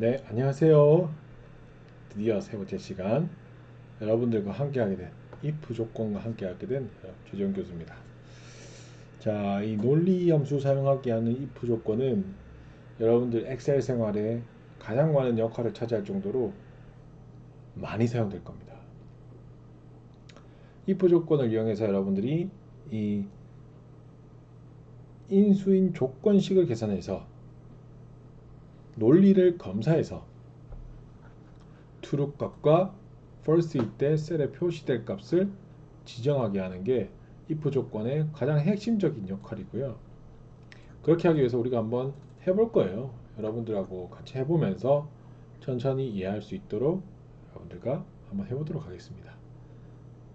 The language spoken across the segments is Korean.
네, 안녕하세요. 드디어 세 번째 시간 여러분들과 함께하게 된 if 조건과 함께하게 된 최정 교수입니다. 자, 이 논리 함수 사용하기 하는 if 조건은 여러분들 엑셀 생활에 가장 많은 역할을 차지할 정도로 많이 사용될 겁니다. if 조건을 이용해서 여러분들이 이 인수인 조건식을 계산해서 논리를 검사해서 true 값과 false일 때 셀에 표시될 값을 지정하게 하는 게 if 조건의 가장 핵심적인 역할이고요. 그렇게 하기 위해서 우리가 한번 해볼 거예요. 여러분들하고 같이 해보면서 천천히 이해할 수 있도록 여러분들과 한번 해보도록 하겠습니다.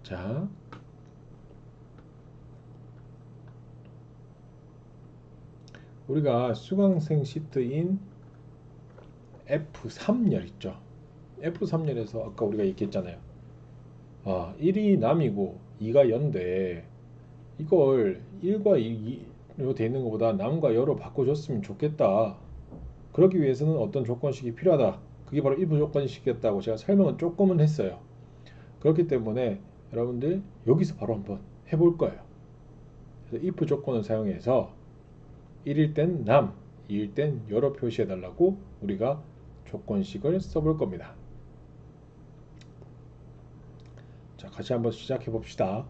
자, 우리가 수강생 시트인 F3열 있죠. F3열에서 아까 우리가 얘기했잖아요. 아, 1이 남이고 2가 연데 이걸 1과 2로 되어 있는 것보다 남과 여로 바꿔줬으면 좋겠다. 그러기 위해서는 어떤 조건식이 필요하다. 그게 바로 if 조건식이었다고 제가 설명을 조금은 했어요. 그렇기 때문에 여러분들 여기서 바로 한번 해볼 거예요. 그래서 if 조건을 사용해서 1일 땐 남, 2일 땐 여러 표시해 달라고 우리가 조건식을 써볼 겁니다. 자, 같이 한번 시작해 봅시다.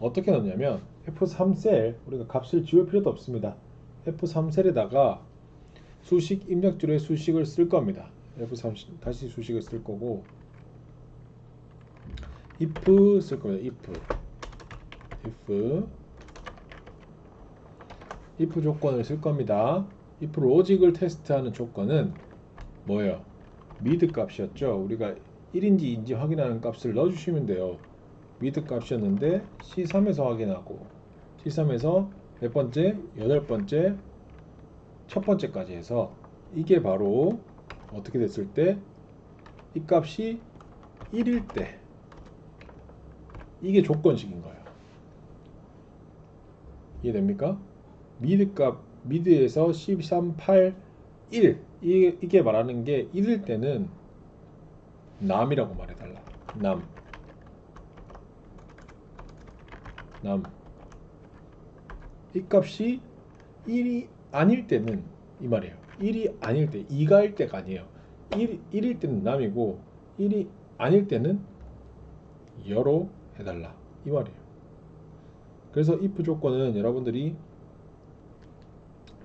어떻게 넣냐면 F3셀 우리가 값을 지울 필요도 없습니다. F3셀에다가 수식 입력줄에 수식을 쓸 겁니다. F3 다시 수식을 쓸 거고 if 쓸 겁니다. if if if 조건을 쓸 겁니다. if 로직을 테스트하는 조건은 뭐예요? 미드 값이었죠. 우리가 1인지 2인지 확인하는 값을 넣어주시면 돼요. 미드 값이었는데 C3에서 확인하고 C3에서 몇 번째? 여덟 번째, 첫 번째까지 해서 이게 바로 어떻게 됐을 때 이 값이 1일 때 이게 조건식인 거예요. 이해됩니까? 미드 값 미드에서 13, 8, 1 이게, 이게 말하는 게 1일 때는 남이라고 말해달라. 남. 남. 이 값이 1이 아닐 때는 이 말이에요. 1이 아닐 때, 2가 일 때가 아니에요. 1, 1일 때는 남이고 1이 아닐 때는 여로 해달라. 이 말이에요. 그래서 if 조건은 여러분들이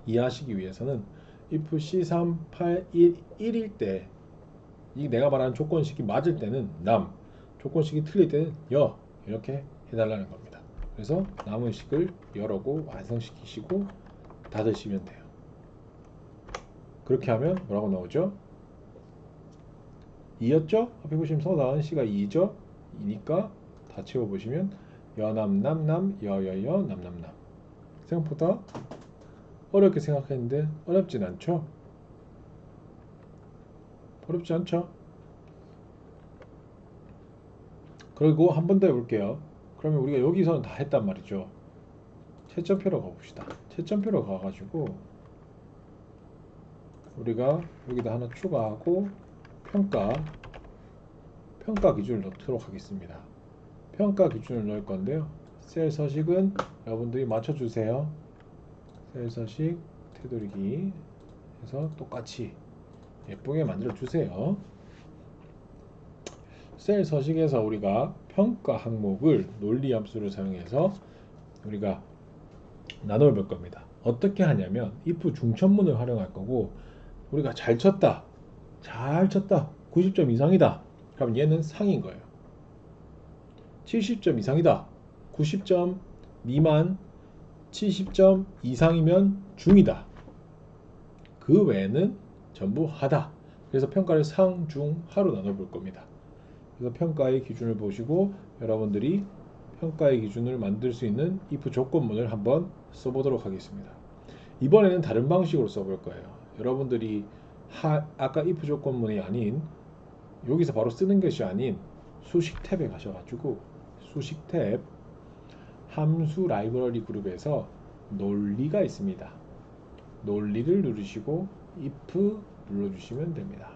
이해하시기 위해서는 if C3, 8, 1, 1일 때이 내가 말하는 조건식이 맞을 때는 남, 조건식이 틀릴 때는 여 이렇게 해달라는 겁니다. 그래서 남은 식을 여러고 완성시키시고 닫으시면 돼요. 그렇게 하면 뭐라고 나오죠? 2였죠? 앞에 보시면 서다은 씨가 2죠? 2니까 다 채워보시면 여남남남 여여여 남남남 생각보다 어렵게 생각했는데 어렵진 않죠? 어렵지 않죠? 그리고 한 번 더 해볼게요. 그러면 우리가 여기서는 다 했단 말이죠. 채점표로 가봅시다. 채점표로 가가지고 우리가 여기다 하나 추가하고 평가 평가 기준을 넣도록 하겠습니다. 평가 기준을 넣을 건데요. 셀 서식은 여러분들이 맞춰주세요. 셀 서식 테두리기 해서 똑같이 예쁘게 만들어 주세요. 셀 서식에서 우리가 평가 항목을 논리 함수를 사용해서 우리가 나눠 볼 겁니다. 어떻게 하냐면 if 중천문을 활용할 거고 우리가 잘 쳤다. 잘 쳤다. 90점 이상이다. 그럼 얘는 상인 거예요. 70점 이상이다. 90점 미만 70점 이상이면 중이다. 그 외에는 전부 하다. 그래서 평가를 상, 중, 하로 나눠볼 겁니다. 그래서 평가의 기준을 보시고 여러분들이 평가의 기준을 만들 수 있는 if 조건문을 한번 써보도록 하겠습니다. 이번에는 다른 방식으로 써볼 거예요. 여러분들이 하, 아까 if 조건문이 아닌 여기서 바로 쓰는 것이 아닌 수식 탭에 가셔가지고 수식 탭 함수 라이브러리 그룹에서 논리가 있습니다. 논리를 누르시고 if 눌러주시면 됩니다.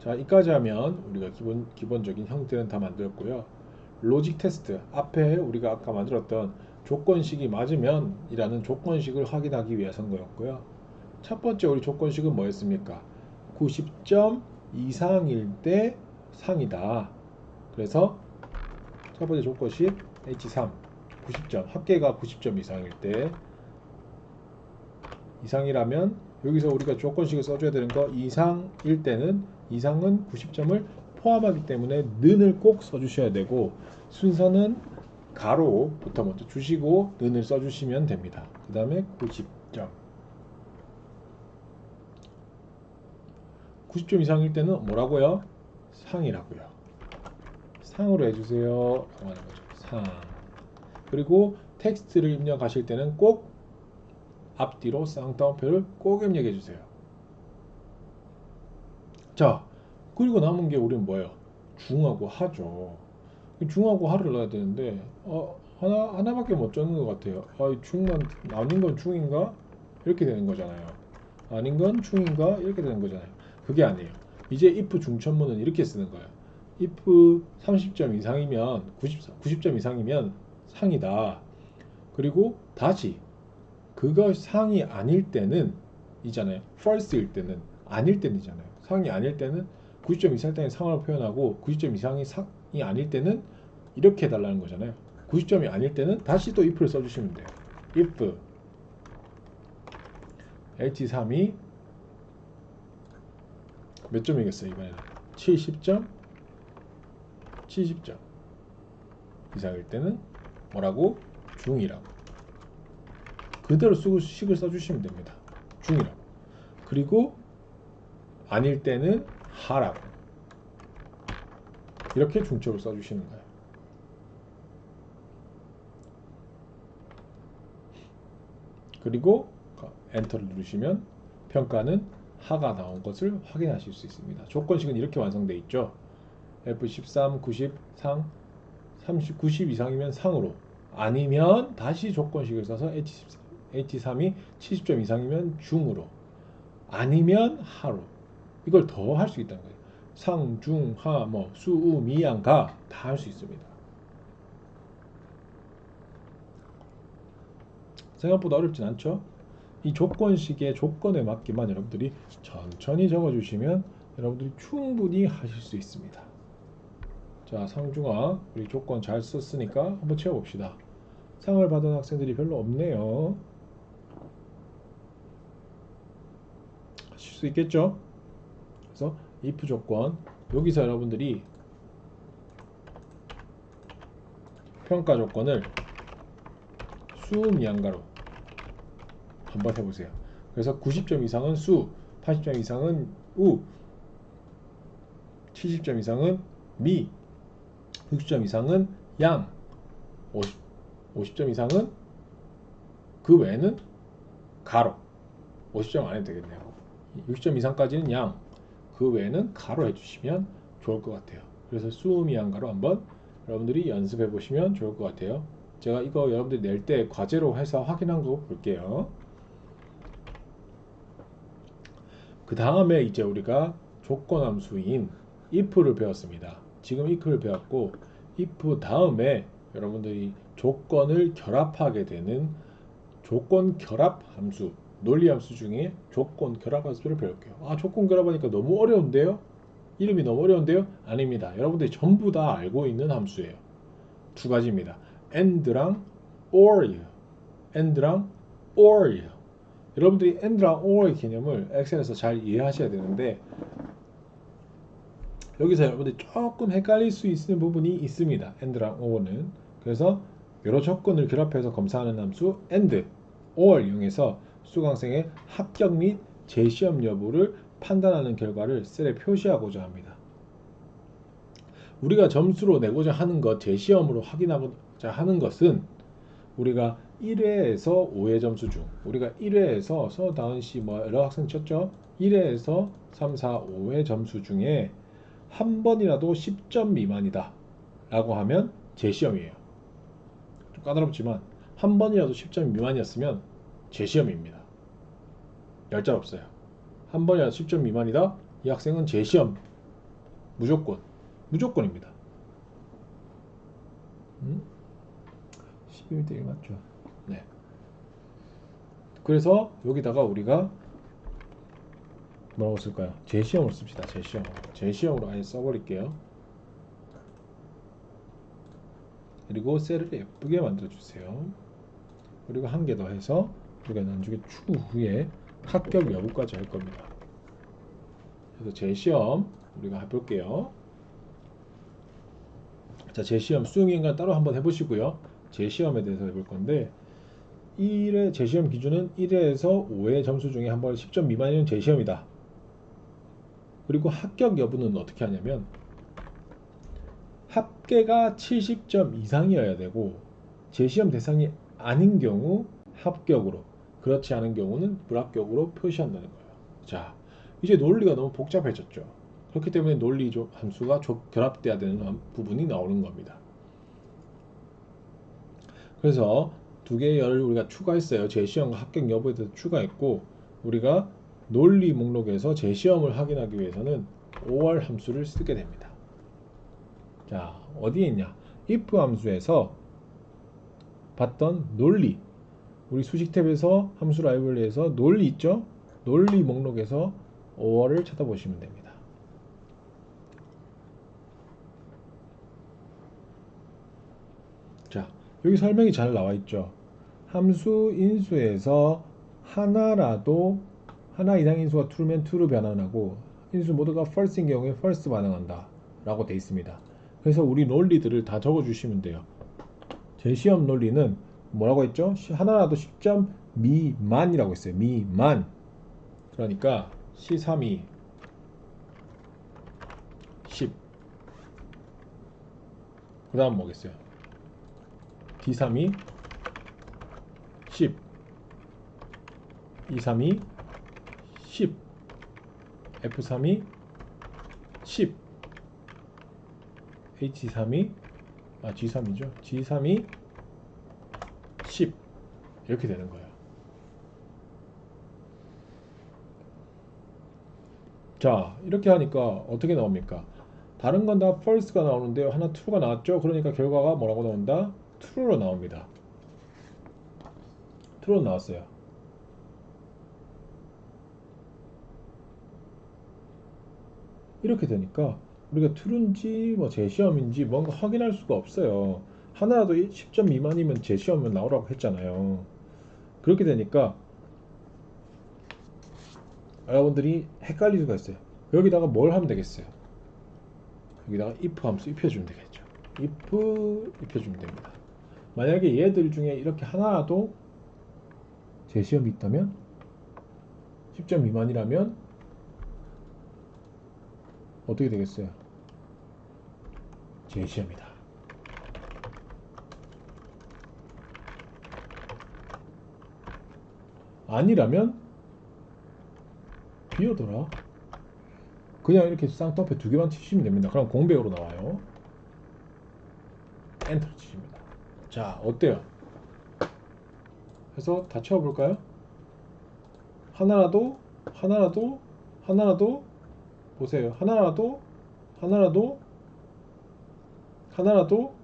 자, 이까지 하면 우리가 기본 기본적인 형태는 다 만들었고요. 로직 테스트 앞에 우리가 아까 만들었던 조건식이 맞으면 이라는 조건식을 확인하기 위해서인 거였고요. 첫 번째 우리 조건식은 뭐였습니까? 90점 이상일 때 상이다. 그래서 첫 번째 조건식 H3 90점 합계가 90점 이상일 때 이상이라면 여기서 우리가 조건식을 써줘야 되는 거 이상일 때는 이상은 90점을 포함하기 때문에 는을 꼭 써주셔야 되고 순서는 가로부터 먼저 주시고 는을 써주시면 됩니다. 그 다음에 90점 90점 이상일 때는 뭐라고요? 상이라고요. 상으로 해주세요. 하는 거죠. 상. 그리고 텍스트를 입력하실 때는 꼭 앞뒤로 쌍따옴표를 꼭 입력해 주세요. 자, 그리고 남은 게 우리는 뭐예요? 중하고 하죠. 중하고 하를 넣어야 되는데 어, 하나 하나밖에 못 적는 것 같아요. 아, 중만 아닌 건 중인가? 이렇게 되는 거잖아요. 아닌 건 중인가? 이렇게 되는 거잖아요. 그게 아니에요. 이제 if 중천문은 이렇게 쓰는 거예요. If 30점 이상이면 90, 90점 이상이면 상이다. 그리고 다시 그거 상이 아닐 때는 이잖아요. false일 때는 아닐 때는이잖아요. 상이 아닐 때는 90점 이상 때는 상으로 표현하고 90점 이상이 상이 아닐 때는 이렇게 해달라는 거잖아요. 90점이 아닐 때는 다시 또 if를 써주시면 돼요. if h3이 몇 점이겠어요 이번에는 70점 70점 이상일 때는 뭐라고? 중이라고. 그대로 쓰고 식을 써주시면 됩니다. 중이라고. 그리고 아닐 때는 하라고. 이렇게 중첩을 써주시는 거예요. 그리고 엔터를 누르시면 평가는 하가 나온 것을 확인하실 수 있습니다. 조건식은 이렇게 완성되어 있죠. F13, 90, 상, 30, 90 이상이면 상으로 아니면 다시 조건식을 써서 H13, H3이 70점 이상이면 중으로 아니면 하로 이걸 더 할 수 있다는 거예요. 상, 중, 하, 뭐 수, 우, 미, 양, 가 다 할 수 있습니다. 생각보다 어렵진 않죠? 이 조건식의 조건에 맞게만 여러분들이 천천히 적어주시면 여러분들이 충분히 하실 수 있습니다. 자, 상중하 우리 조건 잘 썼으니까 한번 채워봅시다. 상을 받은 학생들이 별로 없네요. 하실 수 있겠죠? 그래서 if 조건 여기서 여러분들이 평가 조건을 수미양가로 한번 해보세요. 그래서 90점 이상은 수, 80점 이상은 우, 70점 이상은 미, 60점 이상은 양, 50, 50점 이상은 그 외에는 가로. 50점 안 해도 되겠네요. 60점 이상까지는 양, 그 외에는 가로 해주시면 좋을 것 같아요. 그래서 수음이 양가로 한번 여러분들이 연습해 보시면 좋을 것 같아요. 제가 이거 여러분들이 낼 때 과제로 해서 확인한 거 볼게요. 그 다음에 이제 우리가 조건함수인 if를 배웠습니다. 지금 if를 배웠고 if 다음에 여러분들이 조건을 결합하게 되는 조건 결합 함수 논리 함수 중에 조건 결합 함수를 배울게요. 아 조건 결합하니까 너무 어려운데요? 이름이 너무 어려운데요? 아닙니다. 여러분들이 전부 다 알고 있는 함수예요. 두 가지입니다. and랑 or예요. and랑 or예요. 여러분들이 and랑 or의 개념을 엑셀에서 잘 이해하셔야 되는데 여기서 여러분들이 조금 헷갈릴 수 있는 부분이 있습니다. and랑 or는 그래서 여러 조건을 결합해서 검사하는 함수 and, or 이용해서 수강생의 합격 및 재시험 여부를 판단하는 결과를 셀에 표시하고자 합니다. 우리가 점수로 내고자 하는 것, 재시험으로 확인하고자 하는 것은 우리가 1회에서 5회 점수 중 우리가 1회에서 서다은 씨뭐 여러 학생 쳤죠? 1회에서 3, 4, 5회 점수 중에 한 번이라도 10점 미만이다 라고 하면 재시험이에요. 좀 까다롭지만 한 번이라도 10점 미만이었으면 재시험입니다. 열짤 없어요. 한 번이라도 10점 미만이다. 이 학생은 재시험 무조건 무조건입니다. 음? 12m 1 맞죠? 네. 그래서 여기다가 우리가 뭐라고 쓸까요? 재시험을 씁시다. 재시험. 재시험으로 아예 써버릴게요. 그리고 셀을 예쁘게 만들어 주세요. 그리고 한 개 더 해서 우리가 나중에 추후에 합격 여부까지 할 겁니다. 그래서 재시험 우리가 해볼게요. 자, 재시험 수능인간 따로 한번 해보시고요. 재시험에 대해서 해볼 건데 1회 재시험 기준은 1회에서 5회 점수 중에 한 번 10점 미만이면 재시험이다. 그리고 합격 여부는 어떻게 하냐면 합계가 70점 이상이어야 되고 재시험 대상이 아닌 경우 합격으로 그렇지 않은 경우는 불합격으로 표시한다는 거예요. 자, 이제 논리가 너무 복잡해졌죠. 그렇기 때문에 논리 함수가 결합돼야 되는 부분이 나오는 겁니다. 그래서 두 개의 열을 우리가 추가했어요. 재시험과 합격 여부에 대해서 추가했고 우리가 논리 목록에서 재시험을 확인하기 위해서는 5월 함수를 쓰게 됩니다. 자, 어디에 있냐? if 함수에서 봤던 논리 우리 수식 탭에서 함수 라이브러리에서 논리 있죠? 논리 목록에서 5월을 찾아보시면 됩니다. 자, 여기 설명이 잘 나와 있죠. 함수 인수에서 하나라도 하나 이상 인수가 true면 true로 변환하고 인수 모두가 false인 경우에 false 반응한다 라고 되어 있습니다. 그래서 우리 논리들을 다 적어 주시면 돼요. 제 시험 논리는 뭐라고 했죠? 하나라도 10점 미만이라고 했어요. 미만. 그러니까 C3이 10. 그 다음 뭐겠어요? D3이 10. E3이 10. F3이 10. H3이 아 G3이죠. G3이 10 이렇게 되는 거예요. 자 이렇게 하니까 어떻게 나옵니까? 다른 건 다 false가 나오는데요. 하나 true가 나왔죠. 그러니까 결과가 뭐라고 나온다? true로 나옵니다. true로 나왔어요. 이렇게 되니까 우리가 true인지 뭐 재시험인지 뭔가 확인할 수가 없어요. 하나라도 10점 미만이면 재시험은 나오라고 했잖아요. 그렇게 되니까 여러분들이 헷갈릴 수가 있어요. 여기다가 뭘 하면 되겠어요? 여기다가 if 함수 입혀주면 되겠죠. if 입혀주면 됩니다. 만약에 얘들 중에 이렇게 하나라도 재시험이 있다면 10점 미만이라면 어떻게 되겠어요? 재시험이다. 아니라면 비어더라. 그냥 이렇게 쌍꺼풀 두 개만 치시면 됩니다. 그럼 공배우로 나와요. 엔터 치십니다. 자, 어때요? 해서 다 채워볼까요? 하나라도, 하나라도, 하나라도, 보세요. 하나라도, 하나라도, 하나라도,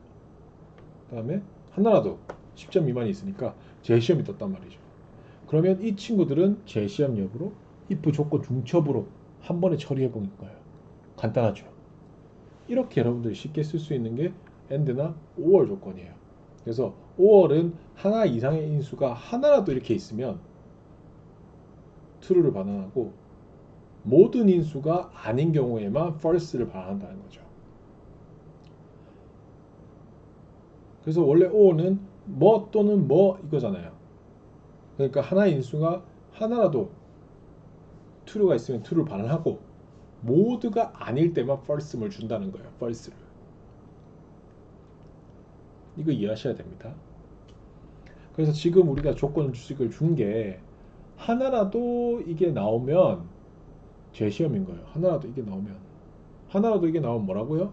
그 다음에 하나라도 10점 미만이 있으니까 재시험이 떴단 말이죠. 그러면 이 친구들은 재시험 여부로 if 조건 중첩으로 한 번에 처리해 보는 거예요. 간단하죠. 이렇게 여러분들이 쉽게 쓸 수 있는 게 and나 or 조건이에요. 그래서 or은 하나 이상의 인수가 하나라도 이렇게 있으면 true를 반환하고 모든 인수가 아닌 경우에만 false를 반환한다는 거죠. 그래서 원래 or는 뭐 또는 뭐 이거잖아요. 그러니까 하나의 인수가 하나라도 true가 있으면 true를 반환하고 모두가 아닐 때만 false를 준다는 거예요. false를. 이거 이해하셔야 됩니다. 그래서 지금 우리가 조건 주식을 준 게 하나라도 이게 나오면 재시험인 거예요. 하나라도 이게 나오면 하나라도 이게 나오면 뭐라고요?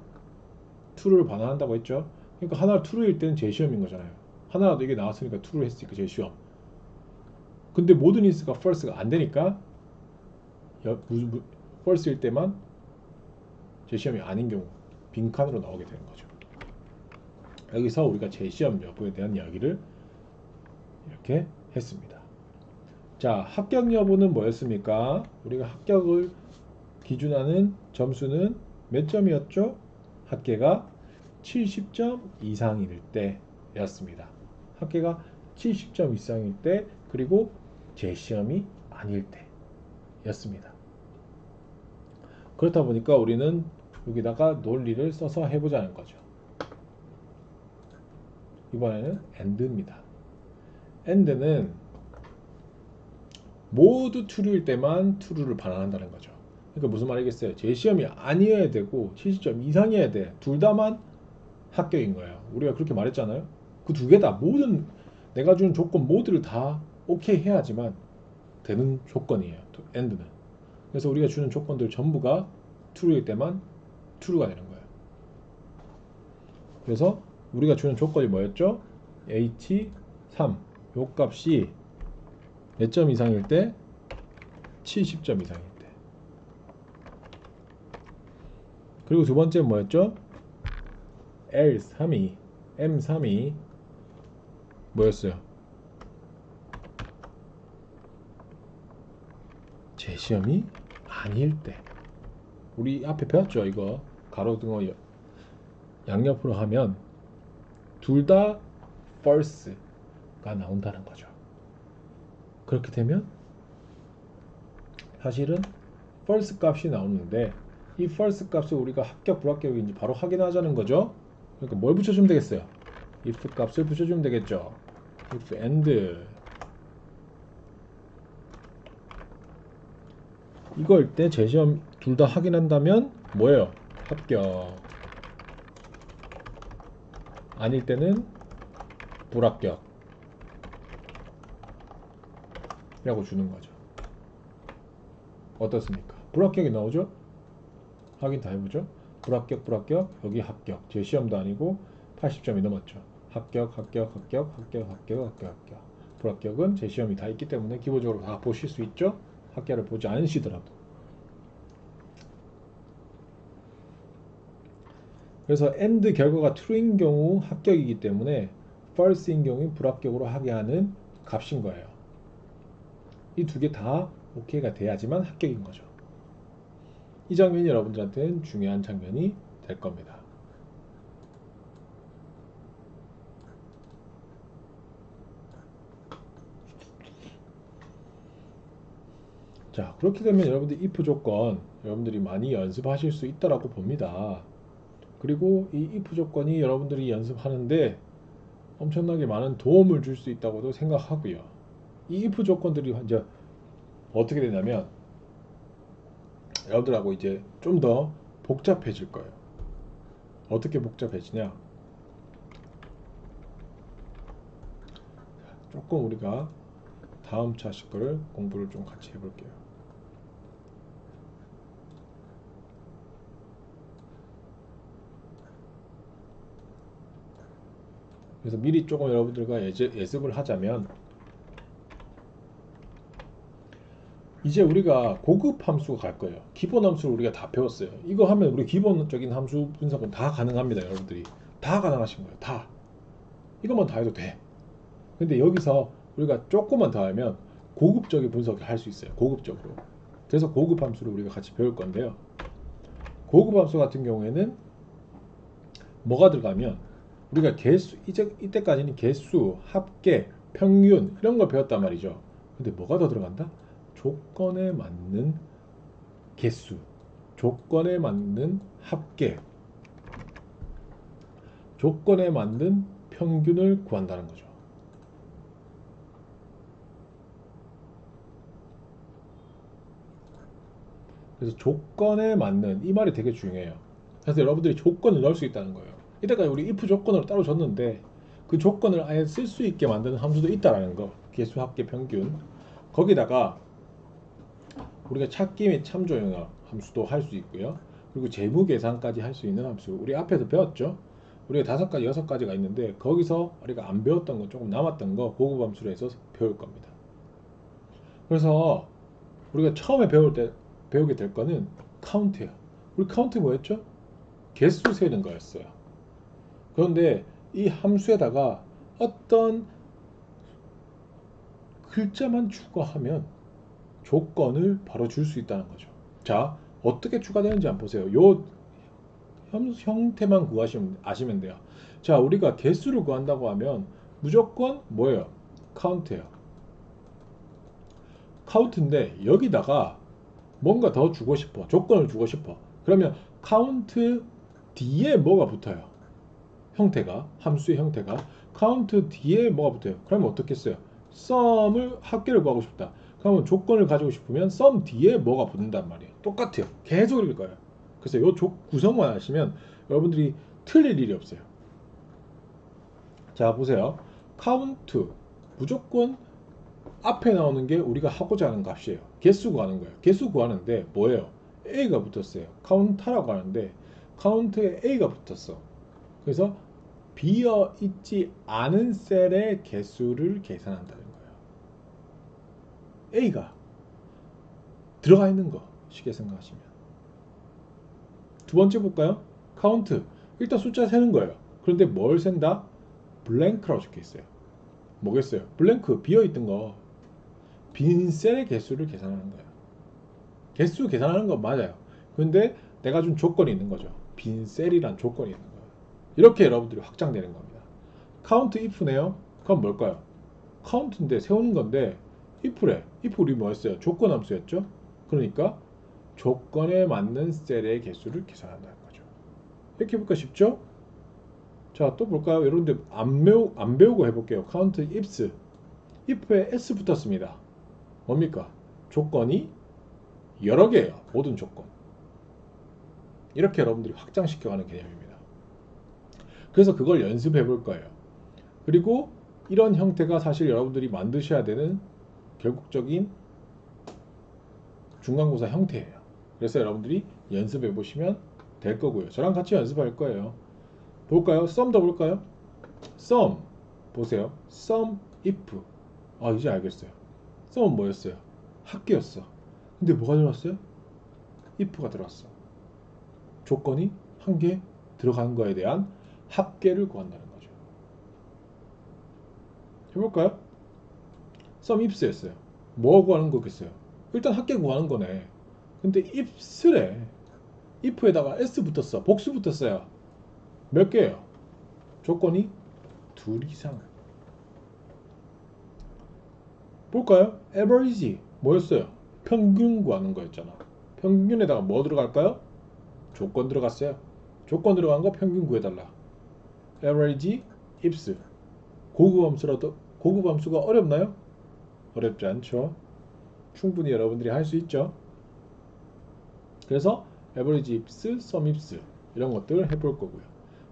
true를 반환한다고 했죠. 그러니까 하나 true일 때는 재시험인 거잖아요. 하나라도 이게 나왔으니까 true를 했으니까 재시험. 근데 모든 인스가 false가 안 되니까 false일 때만 재시험이 아닌 경우 빈칸으로 나오게 되는 거죠. 여기서 우리가 재시험 여부에 대한 이야기를 이렇게 했습니다. 자, 합격 여부는 뭐였습니까? 우리가 합격을 기준하는 점수는 몇 점이었죠? 합계가 70점 이상일 때였습니다. 합계가 70점 이상일 때 그리고 재시험이 아닐 때였습니다. 그렇다 보니까 우리는 여기다가 논리를 써서 해보자는 거죠. 이번에는 and입니다. and는 모두 true일 때만 true를 반환한다는 거죠. 그러니까 무슨 말이겠어요? 제 시험이 아니어야 되고 70점 이상이어야 돼. 둘 다만 합격인 거예요. 우리가 그렇게 말했잖아요. 그 두 개 다 모든 내가 주는 조건 모두를 다 오케이 해야지만 되는 조건이에요. end는. 그래서 우리가 주는 조건들 전부가 true일 때만 true가 되는 거예요. 그래서 우리가 주는 조건이 뭐였죠? h3 요 값이 몇 점 이상일 때? 70점 이상일 때. 그리고 두 번째 뭐였죠? L3이 M3이 뭐였어요? 제 시험이 아닐 때. 우리 앞에 배웠죠 이거 가로등어 양옆으로 하면 둘 다 false가 나온다는 거죠. 그렇게 되면 사실은 false 값이 나오는데 이 false 값을 우리가 합격 불합격인지 바로 확인하자는 거죠. 그러니까 뭘 붙여주면 되겠어요? if 값을 붙여주면 되겠죠. if and 이걸 때 재시험 둘 다 확인한다면 뭐예요? 합격. 아닐 때는 불합격. 이 라고 주는 거죠. 어떻습니까? 불합격이 나오죠? 확인 다 해보죠. 불합격, 불합격, 여기 합격. 제 시험도 아니고 80점이 넘었죠. 합격, 합격, 합격, 합격, 합격, 합격, 합격. 불합격은 제 시험이 다 있기 때문에 기본적으로 다 보실 수 있죠. 합격을 보지 않으시더라도. 그래서 AND 결과가 true인 경우 합격이기 때문에 false인 경우 불합격으로 하게 하는 값인 거예요. 이 두 개 다 오케이가 돼야지만 합격인 거죠. 이 장면이 여러분들한테는 중요한 장면이 될 겁니다. 자 그렇게 되면 여러분들 if 조건 여러분들이 많이 연습하실 수 있다라고 봅니다. 그리고 이 if 조건이 여러분들이 연습하는데 엄청나게 많은 도움을 줄 수 있다고도 생각하고요. 이 if 조건들이 이제 어떻게 되냐면 여러분들하고 이제 좀 더 복잡해질 거예요. 어떻게 복잡해지냐? 조금 우리가 다음 차식 거를 공부를 좀 같이 해볼게요. 그래서 미리 조금 여러분들과 예습을 하자면 이제 우리가 고급 함수가 갈 거예요. 기본 함수를 우리가 다 배웠어요. 이거 하면 우리 기본적인 함수 분석은 다 가능합니다. 여러분들이 다 가능하신 거예요. 다 이것만 다 해도 돼. 근데 여기서 우리가 조금만 더 하면 고급적인 분석을 할 수 있어요. 고급적으로. 그래서 고급 함수를 우리가 같이 배울 건데요. 고급 함수 같은 경우에는 뭐가 들어가면 우리가 개수 이제 이때까지는 개수, 합계, 평균 이런 걸 배웠단 말이죠. 근데 뭐가 더 들어간다? 조건에 맞는 개수, 조건에 맞는 합계, 조건에 맞는 평균을 구한다는 거죠. 그래서 조건에 맞는 이 말이 되게 중요해요. 그래서 여러분들이 조건을 넣을 수 있다는 거예요. 이때까지 우리 if 조건으로 따로 줬는데 그 조건을 아예 쓸 수 있게 만드는 함수도 있다라는 거. 개수, 합계, 평균. 거기다가 우리가 찾기 및 참조 영역 함수도 할 수 있고요. 그리고 재무 계산까지 할 수 있는 함수. 우리 앞에서 배웠죠. 우리가 다섯 가지, 여섯 가지가 있는데 거기서 우리가 안 배웠던 거, 조금 남았던 거 고급 함수로 해서 배울 겁니다. 그래서 우리가 처음에 배울 때 배우게 될 거는 카운트예요. 우리 카운트 뭐였죠? 개수 세는 거였어요. 그런데 이 함수에다가 어떤 글자만 추가하면 조건을 바로 줄 수 있다는 거죠. 자, 어떻게 추가되는지 한번 보세요. 요 형, 형태만 구하시면 아시면 돼요. 자, 우리가 개수를 구한다고 하면 무조건 뭐예요? 카운트예요. 카운트인데 여기다가 뭔가 더 주고 싶어. 조건을 주고 싶어. 그러면 카운트 뒤에 뭐가 붙어요? 형태가 함수의 형태가 카운트 뒤에 뭐가 붙어요? 그러면 어떻게 써요? 썸을 합계를 구하고 싶다. 그러면 조건을 가지고 싶으면 썸 뒤에 뭐가 붙는단 말이에요. 똑같아요. 계속 읽을 거예요. 그래서 이 구성만 하시면 여러분들이 틀릴 일이 없어요. 자 보세요. 카운트 무조건 앞에 나오는 게 우리가 하고자 하는 값이에요. 개수 구하는 거예요. 개수 구하는데 뭐예요? A가 붙었어요. 카운터라고 하는데 카운트에 A가 붙었어. 그래서 비어 있지 않은 셀의 개수를 계산한다는. A가 들어가 있는 거 쉽게 생각하시면 두 번째 볼까요? 카운트 일단 숫자 세는 거예요. 그런데 뭘 센다? 블랭크라고 적혀 있어요. 뭐겠어요? 블랭크 비어 있던 거 빈 셀의 개수를 계산하는 거예요. 개수 계산하는 건 맞아요. 근데 내가 준 조건이 있는 거죠. 빈 셀이란 조건이 있는 거예요. 이렇게 여러분들이 확장되는 겁니다. 카운트 if네요. 그럼 뭘까요? 카운트인데 세우는 건데 if래. if 우리 뭐였어요? 조건 함수였죠. 그러니까 조건에 맞는 셀의 개수를 계산한다는 거죠. 이렇게 볼까 쉽죠? 자, 또 볼까요? 여러분들 안, 배우, 안 배우고 해볼게요. 카운트 ifs. if에 s 붙었습니다. 뭡니까? 조건이 여러 개예요. 모든 조건. 이렇게 여러분들이 확장시켜가는 개념입니다. 그래서 그걸 연습해 볼 거예요. 그리고 이런 형태가 사실 여러분들이 만드셔야 되는 결국적인 중간고사 형태예요. 그래서 여러분들이 연습해 보시면 될 거고요. 저랑 같이 연습할 거예요. 볼까요? 썸 더 볼까요? 썸 보세요. 썸 if 아 이제 알겠어요. 썸은 뭐였어요? 합계였어. 근데 뭐가 들어왔어요? if가 들어왔어. 조건이 한 개 들어간 거에 대한 합계를 구한다는 거죠. 해볼까요? 썸 ifs였어요. 뭐 구하는 거겠어요? 일단 합계 구하는 거네. 근데 ifs래. if에다가 s 붙었어. 복수 붙었어요. 몇 개예요? 조건이 둘 이상. 볼까요? average 뭐였어요? 평균 구하는 거였잖아. 평균에다가 뭐 들어갈까요? 조건 들어갔어요. 조건 들어간 거 평균 구해달라. average ifs 고급 함수라도 고급 함수가 어렵나요? 어렵지 않죠. 충분히 여러분들이 할 수 있죠. 그래서 average ifs, sum ifs 이런 것들 해볼 거고요.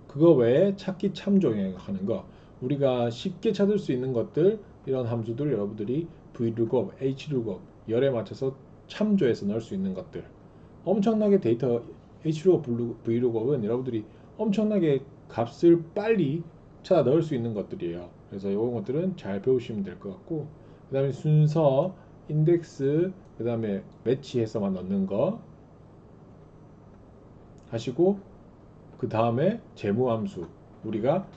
그거 외에 찾기 참조하는 거 우리가 쉽게 찾을 수 있는 것들 이런 함수들 여러분들이 vlookup, hlookup 열에 맞춰서 참조해서 넣을 수 있는 것들 엄청나게 데이터 hlookup, vlookup은 여러분들이 엄청나게 값을 빨리 찾아 넣을 수 있는 것들이에요. 그래서 이런 것들은 잘 배우시면 될 것 같고 그 다음에 순서, 인덱스, 그 다음에 매치해서만 넣는 거 하시고 그 다음에 재무함수. 우리가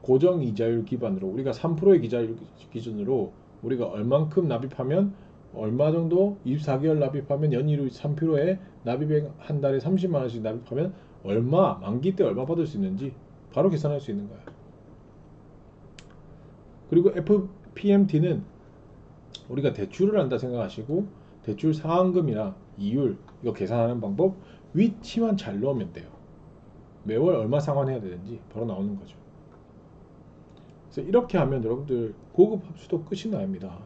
고정 이자율 기반으로 우리가 3%의 기자율 기준으로 우리가 얼만큼 납입하면 얼마 정도? 24개월 납입하면 연이율 3%에 납입액 한 달에 30만 원씩 납입하면 얼마? 만기 때 얼마 받을 수 있는지 바로 계산할 수 있는 거예요. 그리고 FPMT는 우리가 대출을 한다 생각하시고 대출 상환금이나 이율 이거 계산하는 방법 위치만 잘 넣으면 돼요. 매월 얼마 상환해야 되는지 바로 나오는 거죠. 그래서 이렇게 하면 여러분들 고급 합수도 끝이 납니다.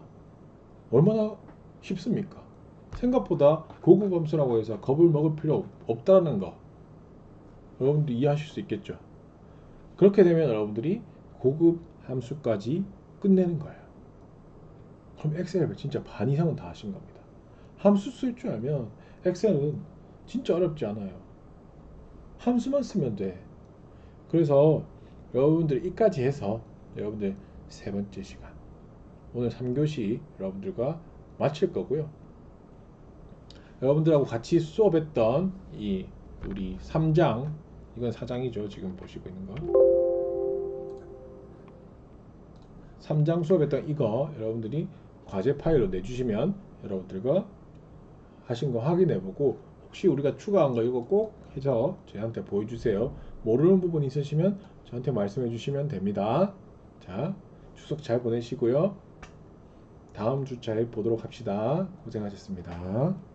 얼마나 쉽습니까? 생각보다 고급 함수라고 해서 겁을 먹을 필요 없다는 거 여러분들 이해하실 수 있겠죠? 그렇게 되면 여러분들이 고급 함수까지 끝내는 거예요. 그럼 엑셀 진짜 반 이상은 다 하신 겁니다. 함수 쓸 줄 알면 엑셀은 진짜 어렵지 않아요. 함수만 쓰면 돼. 그래서 여러분들 이까지 해서 여러분들 세 번째 시간 오늘 3교시 여러분들과 마칠 거고요. 여러분들하고 같이 수업했던 이 우리 3장 이건 4장이죠. 지금 보시고 있는 거. 3장 수업했던 이거 여러분들이 과제 파일로 내주시면 여러분들과 하신 거 확인해 보고 혹시 우리가 추가한 거 이거 꼭 해서 저희한테 보여주세요. 모르는 부분 있으시면 저한테 말씀해 주시면 됩니다. 자, 추석 잘 보내시고요. 다음 주차에 보도록 합시다. 고생하셨습니다.